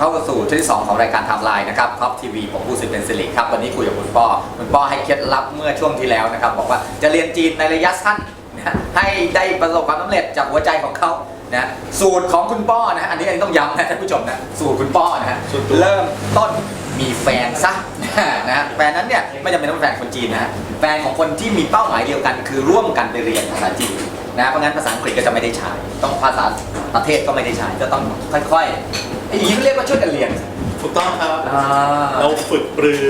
เข้าสู่ช่วงที่ 2 ของรายการไทม์ไลน์นะครับท็อปทีวีผมผู้สิทธิ์เป็นสิริครับ วันนี้คุยกับคุณป้อคุณป้อให้เคล็ดลับเมื่อช่วงที่แล้วนะครับ บอกว่าจะเรียนจีนในระยะสั้นนะให้ได้ประสบความสำเร็จจากหัวใจของเขานะสูตรของคุณป้อนะอันนี้อันนี้ต้องย้ำนะท่านผู้ชมนะสูตรคุณป้อนะฮะสูตรตัว เริ่มต้นมีแฟนซะนะฮะแฟนนั้นเนี่ยไม่จำเป็นต้องเป็นแฟนคนจีนนะฮะแฟนของคนที่มีเป้าหมายเดียวกัน คือร่วมกันไปเรียนภาษาจีน นะ เพราะงั้นภาษาอังกฤษก็จะไม่ได้ใช้ ต้องภาษาประเทศก็ไม่ได้ใช้ ก็ต้องค่อยๆไอ้อย่างนี้เรียกว่าช่วยกันเรียนถูกต้องครับ อ่าเราฝึกปรือ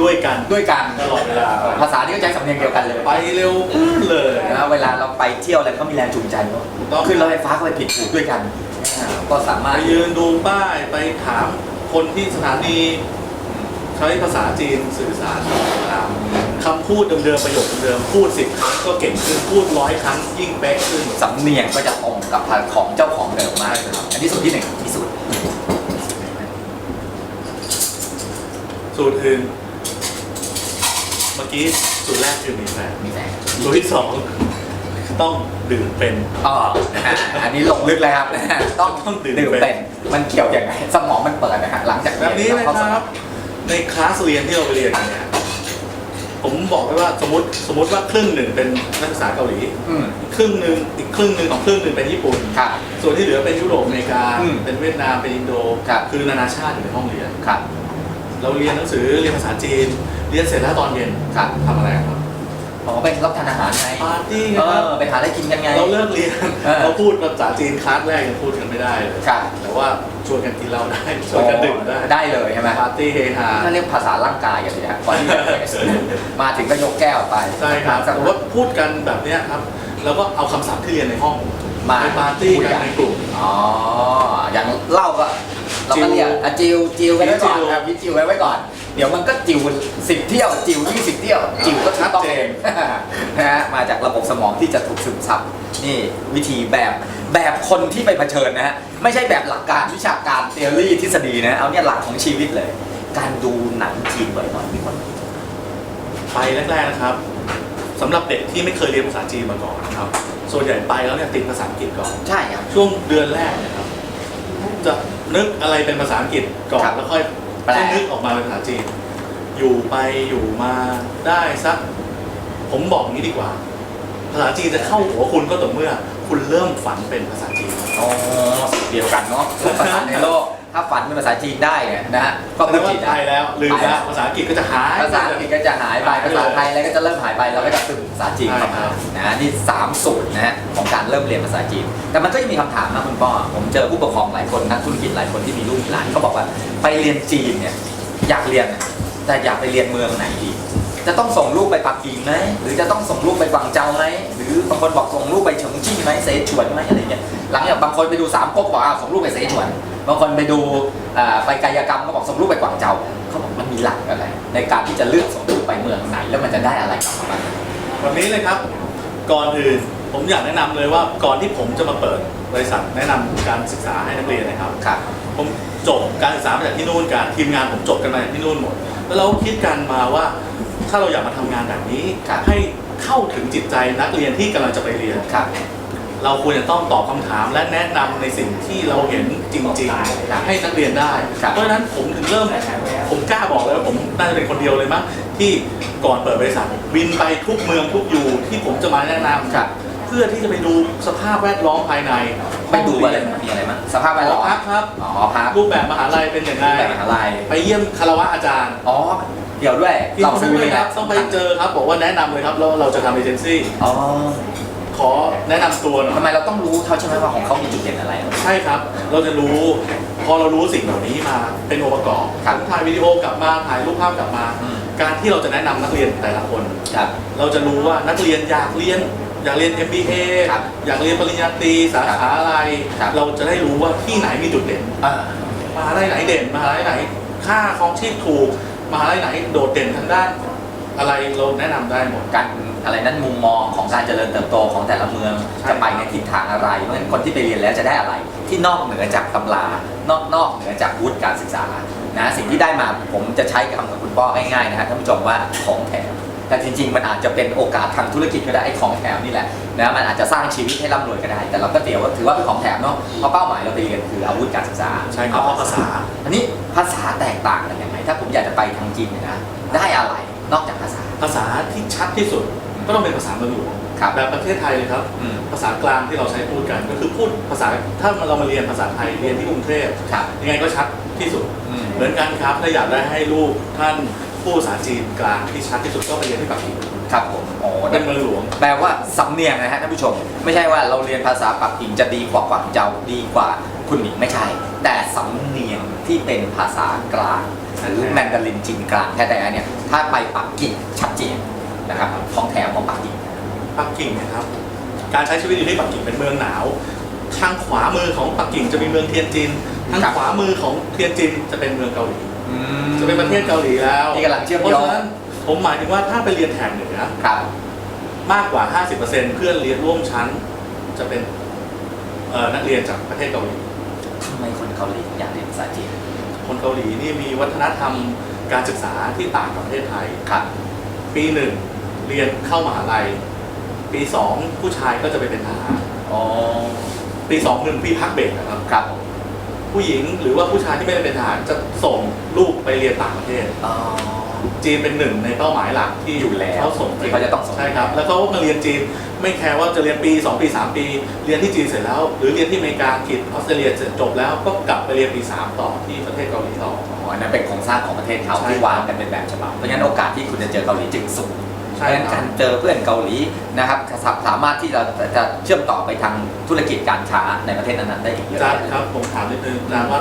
ด้วยกัน ด้วยกันตลอดเวลา ภาษาที่ก็ใช้สำเนียงเดียวกันเลย ไปเร็วอื้อเลย นะเวลาเราไปเที่ยวอะไรก็มีแรงจูงใจเนาะถูกต้อง ขึ้นรถไฟฟ้าก็ไปผิดถูกด้วยกันอ่าก็สามารไปถยืนดูป้ายไปถามคนที่สถานี ใช้ภาษาจีนสื่อสารตาม คำพูดเดิมๆประโยคเดิมๆพูดสิบครั้งก็เก่งขึ้นพูดร้อยครั้งยิ่งเป๊ะขึ้น สำเนียงก็จะตรงกับของเจ้าของเดิมมากนะครับ อันนี้สูตรที่หนึ่งที่สุดสูตรอื่นเมื่อกี้สูตรแรกคือมีแฟนมีแฟนสูตรที่สองต้องดื่มเป็นอ๋อนะฮะอันนี้ลงลึกเลยครับนะฮะต้องต้องดื่มดื่มเป็น มันเกี่ยวยังไง สมองมันเปิดนะฮะหลังจากแบบนี้เลยข้าสคมรัอบงในคลาสเรียนที่เราไปเรียนกันเนี่ย ผมบอกไว้ว่าสมมติสมมติว่าครึ่งหนึ่งเป็นนักศึกษาเกาหลี อืม ครึ่งหนึ่งอีกครึ่งหนึ่งของครึ่งหนึ่งเป็นญี่ปุ่น ครับ ส่วนที่เหลือเป็นยุโรปอเมริกา อืมเป็นเวียดนาม เป็นอินโดครับคือนานาชาติอยู่ในห้องเรียน ครับ เราเรียนหนังสือ เรียนภาษาจีน เรียนเสร็จแล้วตอนเย็นครับทำอะไรครับ อ๋อไปรับทานอาหารไงปาร์ตี้ไงเอครับอไปหาอะไรกินกันไง เราเลิกเรียนเออ เราพูดภาษาจีนคลาสแรกยังพูดกันไม่ได้เลยครับแต่ว่าชวนกันกินเหล้าได้ชวนกันดื่มได้ได้เลยใช่ไหมปาร์ตี้เฮฮา ถ้าเรียกภาษาร่างกายกันเลยฮะก่อนที่จะเทสมาถึงก็ยกแก้วไปใช่ครับสักแต่พัว่าก พูดกันแบบเนี้ยครับ แล้วก็เอาคำศัพท์ที่เรียนในห้องมาไปปาร์ตี้กันในกลุ่ม อ๋อ อย่างเหล้าก็เราก็เรียกอะจิวจิวไว้ไว้ก่อนจิว ครับพี่จิวไว้ไว้ก่อน เดี๋ยวมันก็จิวสิบเที่ยว จิวยี่สิบเที่ยว จิวก็ถูกต้องชัดเจเอนงนะฮะมาจากระบบสมองที่จะถูกซึมซับนี่วิธีแบบแบบคนที่ไปเผชิญนะฮะไม่ใช่แบบหลักการวิชาการเทอรี่ทฤษฎีนะเอาเนี่ยหลักของชีวิตเลย การดูหนังจีนบ่อยๆมีคนไปแรกๆนะครับสำหรับเด็กที่ไม่เคยเรียนภาษาจีนมาก่อนนะครับ ส่วนใหญ่ไปแล้วเนี่ยติดภาษาอังกฤษก่อน ใช่ครับช่วงเดือนแรกเนะครับ จะนึกอะไรเป็นภาษาอังกฤษก่อนครับแล้วค่อย แปลค่อยนึกออกมาเป็นภาษาจีน อยู่ไปอยู่มาได้สัก ผมบอกงี้ดีกว่า ภาษาจีนจะเข้าหัวคุณก็ต่อเมื่อ คุณเริ่มฝันเป็นภาษาจีน อ๋อสิ่งเดียวกันเนาะทุกภาษาในโลก ถ้าฝันเป็นภาษาจีนได้เนี่ยนะฮะก็แปลพูดว่าจีนไปได้แล้วลืมแล้วภาษาอังกฤษก็จะหาย ภาษาอังกฤษก็จะหายไปภาษาไทยอะไรก็จะเริ่มหายไปเราก็จะซึมภาษาจีนเข้ามานะนี่สามสูตรนะฮะของการเริ่มเรียนภาษาจีน แต่มันก็ยังมีคำถามนะคุณพ่อผมเจอผู้ปกครองหลายคนนักธุรกิจหลายคนที่มีลูกมีหลานเขาบอกว่าไปเรียนจีนเนี่ยอยากเรียนนะแต่อยากไปเรียนเมืองไหนดี จะต้องส่งลูกไปปักกิ่งไหมหรือจะต้องส่งลูกไปกวางเจาไหมหรือบางคนบอกส่งลูกไปเฉิงจี้ไหมเสฉวนไหมอะไรเงี้ยหลังจากบางคนไปดูสามก๊กบอกอ่าส่งลูกไปเสฉวน บางคนไปดูอ่าไปกายกรรมก็บอกส่งลูกไปกวางเจาเขาบอกมันมีหลักอะไรในการที่จะเลือกส่งลูกไปเมืองไหนแล้วมันจะได้อะไรกลับมาบ้างวันนี้เลยครับ ก่อนอื่นผมอยากแนะนำเลยว่าก่อนที่ผมจะมาเปิดบริษัทแนะนำการศึกษาให้นักเรียนนะครับครับผมจบการศึกษามาจากที่นู่นกันทีมงานผมจบกันมาจากที่นู่นหมด แล้วเราคิดกันมาว่าถ้าเราอยากมาทำงานแบบนี้ครับให้เข้าถึงจิตใจนักเรียนที่กำลังจะไปเรียนครับ เราควรจะต้องตอบคำถามและแนะนำในสิ่งที่เราเห็นจริงครับๆให้นักเรียนได้ครับเพราะฉะนั้นผมถึงเริ่ม ผมกล้าบอกเลยว่าผมน่าจะเป็นคนเดียวเลยมั้งที่ก่อนเปิดบริษัทบินไปทุกเมืองทุกอยู่ที่ผมจะมาแนะนำครับเพื่อที่จะไปดูสภาพแวดล้อมภายในไปดูอะไรมันมีอะไรบ้างสภาพแวดหล้ออมพักครับอ๋อพักรูปแบบมหาลัยเป็นอย่างไรแบบมหาลัยไปเยี่ยมคารวะอาจารย์อ๋อเดี๋ยวด้วยที่เราต้องซื้อเลเลยยคนะรับต้องไปเจอครับบอกว่าแนะนำเลยครับแล้วเราจะทำเอเจนซี่อ๋อ ขอแนะนำตัวหน่อย ทำไมเราต้องรู้เขาใช่ไหมว่าของเขามีจุดเด่นอะไร ใช่ครับ เราจะรู้ พอเรารู้สิ่งเหล่านี้มาเป็นองค์ประกอบครับถ่ายวิดีโอกลับมา ถ่ายรูปภาพกลับมา อืม การที่เราจะแนะนำนักเรียนแต่ละคน ครับ เราจะรู้ว่านักเรียนอยากเรียน อยากเรียน MBA ครับอยากเรียนปริญญาตรีสาขาอะไร ครับ เราจะได้รู้ว่าที่ไหนมีจุดเด่น อ่า มหาลัยไหนเด่นมหาลัยไหน ค่าครองชีพถูกมหาลัยไหนโดดเด่นทางด้าน อะไรเราแนะนำได้หมด การ อะไรนั้นมุมมองของการเจริญเติบโตของแต่ละเมืองใช่จะไปในทิศทางอะไร เพราะฉะนั้นคนที่ไปเรียนแล้วจะได้อะไร ที่นอกเหนือจากตำรานอกนอกเหนือจากวุฒิการศึกษานะสิ่งที่ได้มาผมจะใช้คำกับคุณป้อง่ายๆนะฮะท่านผู้ชมว่าของแถมแต่จริงๆ มันอาจจะเป็นโอกาสทางธุรกิจก็ได้ไอ้ของแถมนี่แหละนะมันอาจจะสร้างชีวิตให้ร่ำรวยก็ได้ แต่เราก็เตียวว่าถือว่าเป็นของแถมเนาะเพราะเป้าหมายเราไปเรียนคืออาวุธการศึกษาใช่ครับเพราะภาษา อันนี้ภาษาแตกต่างกันยังไงถ้าผมอยากจะไปทางจีนเนี่ยนะได้อะไรนอกจากภาษาภาษาที่ชัดที่สุด ก็ต้องเป็นภาษาเมืองหลวงครับแบบประเทศไทยเลยครับ อืม ภาษากลางที่เราใช้พูดกัน ก็คือพูดภาษาถ้าเรามาเรียนภาษาไทยเรียนที่กรุงเทพครับยังไงก็ชัดที่สุด อืม เหมือนกันครับถ้าอยากได้ให้ลูกท่านพูดภาษาจีนกลางที่ชัดที่สุดก็ไปเรียนที่ปักกิ่งครับผมโอ้เป็นเมืองหลวง แปลว่าสำเนียงนะฮะท่านผู้ชม ไม่ใช่ว่าเราเรียนภาษาปักกิ่งจะดีกว่ากวางเจ้าดีกว่าคุณหมิงไม่ใช่ แต่สำเนียงที่เป็นภาษากลางหรือแมนดารินจีนกลางแท้ๆเนี่ยถ้าไปปักกิ่งชัดเจน นะครับของแถมของปักกิ่งปักกิ่งเนะครับ การใช้ชีวิตอยู่ที่ปักกิ่งเป็นเมืองหนาว ทางขวามือของปักกิ่งจะมีเมืองเทียนจิน ทางครับขวามือของเทียนจินจะเป็นเมืองเกาหลีอืมจะเป็นประเทศเกาหลีแล้วนี่กำลังเชื่อมเพราะโยงฉะนั้นผมหมายถึงว่าถ้าไปเรียนแถบเหนือครับมากกว่า 50%เพื่อนเรียนร่วมชั้นจะเป็นเอ่อนักเรียนจากประเทศเกาหลีทำไมคนเกาหลีอยากเรียนภาษาจีนคนเกาหลีนี่มีวัฒนธรรมการศึกษาที่ต่างกับประเทศไทยครับปีหนึ่ง เรียนเข้ามหาลัย ปีสองผู้ชายก็จะไปเป็นทหารอ๋อปีสองหนึ่งปีพักเบรกนะครับ ครับผมผู้หญิงหรือว่าผู้ชายที่ไม่ได้เป็นทหารจะส่งลูกไปเรียนต่างประเทศ อ๋อ จีนเป็นหนึ่งในเป้าหมายหลักที่อยู่แล้วเขาส่งที่เขาจะต้องส่ง ใช่ครับ แล้วเขามาเรียนจีนไม่แคร์ว่าจะเรียนปี 2 ปี 3 ปี เรียนที่จีนเสร็จแล้ว หรือเรียนที่อเมริกาอังกฤษออสเตรเลียเสร็จจบแล้วก็กลับไปเรียนปี 3 ต่อที่ประเทศเกาหลีต่อ อ๋ออันนั้นเป็นโครงสร้างของประเทศเขาใช่ ที่วางกันเป็นแบบฉบับเพราะฉะนั้นโอกาสที่คุณจะเจอเกาหลีจึงสูงใช่เพราะฉะนั้นครักาบรเจอเพื่อนเกาหลีนะครับสาสามารถที่จะจะเชื่อมต่อไปทางธุรกิจการค้าในประเทศนั้นๆได้อีกเยอะจานแยะครับผมถามนิดนึงจานว่า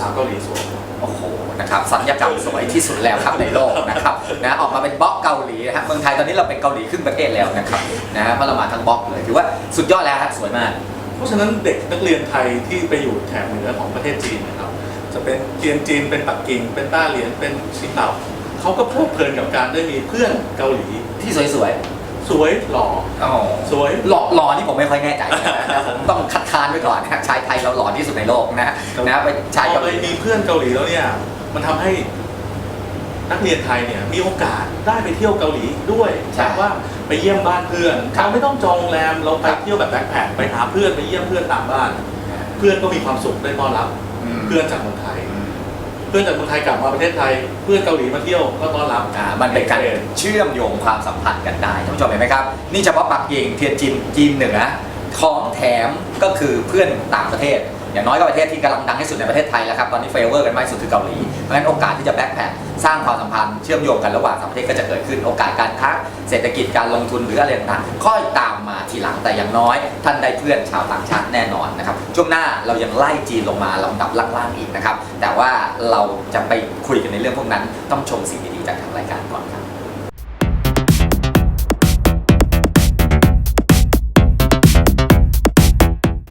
สาวๆเกาหลีสวยไหม โอ้โหนะครับสัญญกรรมสวยที่สุดแล้วครับในโลกนะครับนะออกมาเป็นบล็อกเกาหลีนะครับเมืองไทยตอนนี้เราเป็นเกาหลีครึ่งประเทศแล้วนะครับนะเพราะเรามาทั้งบล็อกเลยถือว่าสุดยอดแล้วครับสวยมาก เพราะฉะนั้นเด็กนักเรียนไทยที่ไปอยู่แถบเหนือของประเทศจีนนะครับ จะเป็นเทียนจีนเป็นปักกิ่งเป็นต้าเหรียญเป็นชิเต่า เขาก็เพลิดเพลินกับการได้มีเพื่อนเกาหลี ที่สวยสวยหล่อๆอ๋อสวย หล่อหล่อนี่ผมไม่ค่อยแน่ใจนะนะผมต้องคัดค้านไว้ก่อนนะชายไทยเราหล่อที่สุดในโลกนะนะไปชายพอเกาหไปลี มีเพื่อนเกาหลีแล้วเนี่ย มันทำให้นักเรียนไทยเนี่ยมีโอกาสได้ไปเที่ยวเกาหลีด้วยแบบว่าไปเยี่ยมบ้านเพื่อนเราไม่ต้องจองโรงแรมเราไปเที่ยวแบบแบ็คแพคไปหาเพื่อนไปเยี่ยมเพื่อนตามบ้าน เพื่อนก็มีความสุขได้ต้อนรับเพื่อนจากเมืองไทย เพื่อนจากเมืองไทยกลับมาประเทศไทย เพื่อนเกาหลีมาเที่ยวก็ต้อนรับ อ่ามันเป็นการเชื่อมโยงความสัมพันธ์กันได้ท่านผู้ชมเห็นไหมครับ นี่เฉพาะปักกิ่งเทียนจินจีนเหนือของแถมก็คือเพื่อนต่างประเทศ อย่างน้อยก็ประเทศที่กำลังดังที่สุดในประเทศไทยแล้วครับตอนนี้เฟเวอร์กันมากที่สุดคือเกาหลีเพราะฉะนั้นโอกาสที่จะแบ็คแพคสร้างความสัมพันธ์เชื่อมโยงกันระหว่างสองประเทศก็จะเกิดขึ้นโอกาสการค้าเศรษฐกิจการลงทุนหรืออะไรต่างๆค่อยตามมาทีหลังแต่อย่างน้อย ท่านได้เพื่อนชาวต่างชาติแน่นอนนะครับช่วงหน้าเรายังไล่จีนลงมาลำดับล่างๆอีกนะครับแต่ว่าเราจะไปคุยกันในเรื่องพวกนั้นต้องชมสิ่งดีๆจากทางรายการก่อนครับ